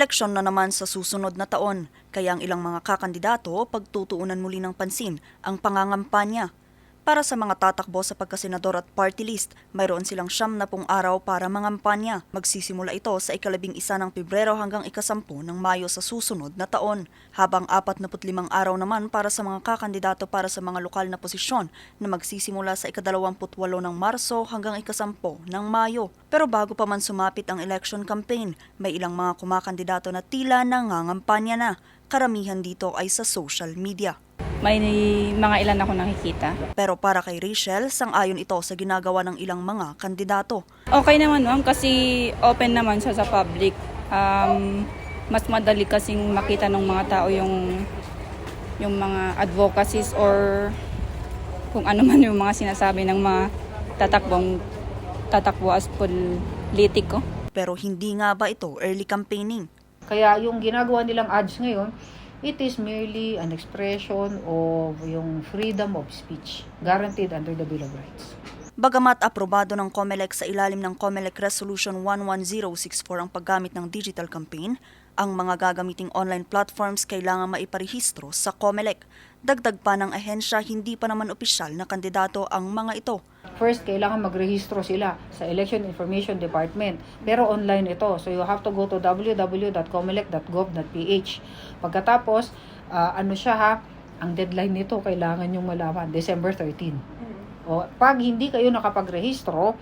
Eleksyon na naman sa susunod na taon, kaya ang ilang mga kakandidato pagtutuunan muli ng pansin ang pangangampanya. Para sa mga tatakbo sa pagkasenador at party list, mayroon silang siyam na pong araw para mangampanya. Magsisimula ito sa ikalabing isa ng Pebrero hanggang ikasampu ng Mayo sa susunod na taon, habang 45 araw naman para sa mga kakandidato para sa mga lokal na posisyon na magsisimula sa ikadalawamputwalo ng Marso hanggang ikasampu ng Mayo. Pero bago pa man sumapit ang election campaign, may ilang mga kumakandidato na tila nangangampanya na. Karamihan dito ay sa social media. May mga ilan ako nakikita. Pero para kay Rachel, sang-ayon ito sa ginagawa ng ilang mga kandidato. Okay naman ma'am kasi open naman siya sa public. Um, mas madali kasing makita ng mga tao yung yung mga advocacies or kung ano man yung mga sinasabi ng mga tatakbong tatakbo as politiko. Pero hindi nga ba ito early campaigning? Kaya yung ginagawa nilang ads ngayon, it is merely an expression of yung freedom of speech guaranteed under the Bill of Rights. Bagamat aprobado ng COMELEC sa ilalim ng COMELEC Resolution 11064 ang paggamit ng digital campaign, ang mga gagamiting online platforms kailangan maiparehistro sa COMELEC. Dagdag pa ng ahensya, hindi pa naman opisyal na kandidato ang mga ito. First, kailangan magrehistro sila sa Election Information Department. Pero online ito. So you have to go to www.comelec.gov.ph. Pagkatapos, ah, ano siya ha, ang deadline nito kailangan yung malaman, December 13. O, pag hindi kayo nakapagrehistro,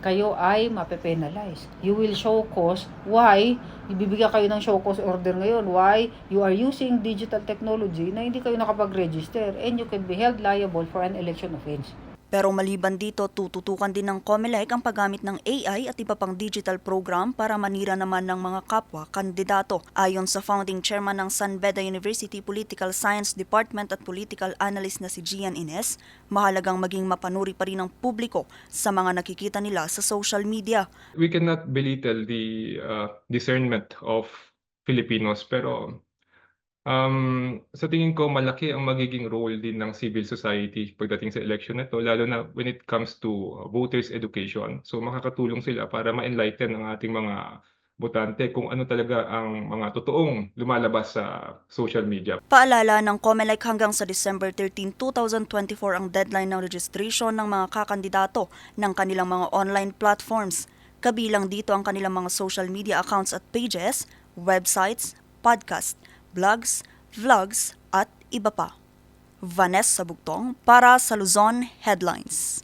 kayo ay mape-penalize. You will show cause why ibibigyan kayo ng show cause order ngayon why you are using digital technology na hindi kayo nakapag-register and you can be held liable for an election offense. Pero maliban dito, tututukan din ng COMELEC ang paggamit ng AI at iba pang digital program para manira naman ng mga kapwa kandidato. Ayon sa founding chairman ng San Beda University Political Science Department at political analyst na si Gian Ines, mahalagang maging mapanuri pa rin ng publiko sa mga nakikita nila sa social media. we cannot belittle the uh, discernment of Filipinos pero um, sa tingin ko malaki ang magiging role din ng civil society pagdating sa election na to lalo na when it comes to uh, voters education. So makakatulong sila para ma-enlighten ang ating mga botante kung ano talaga ang mga totoong lumalabas sa social media. Paalala ng COMELEC hanggang sa December 13, 2024 ang deadline ng registration ng mga kakandidato ng kanilang mga online platforms. Kabilang dito ang kanilang mga social media accounts at pages, websites, podcast, blogs, vlogs at iba pa. Vanessa Bugtong para sa Luzon Headlines.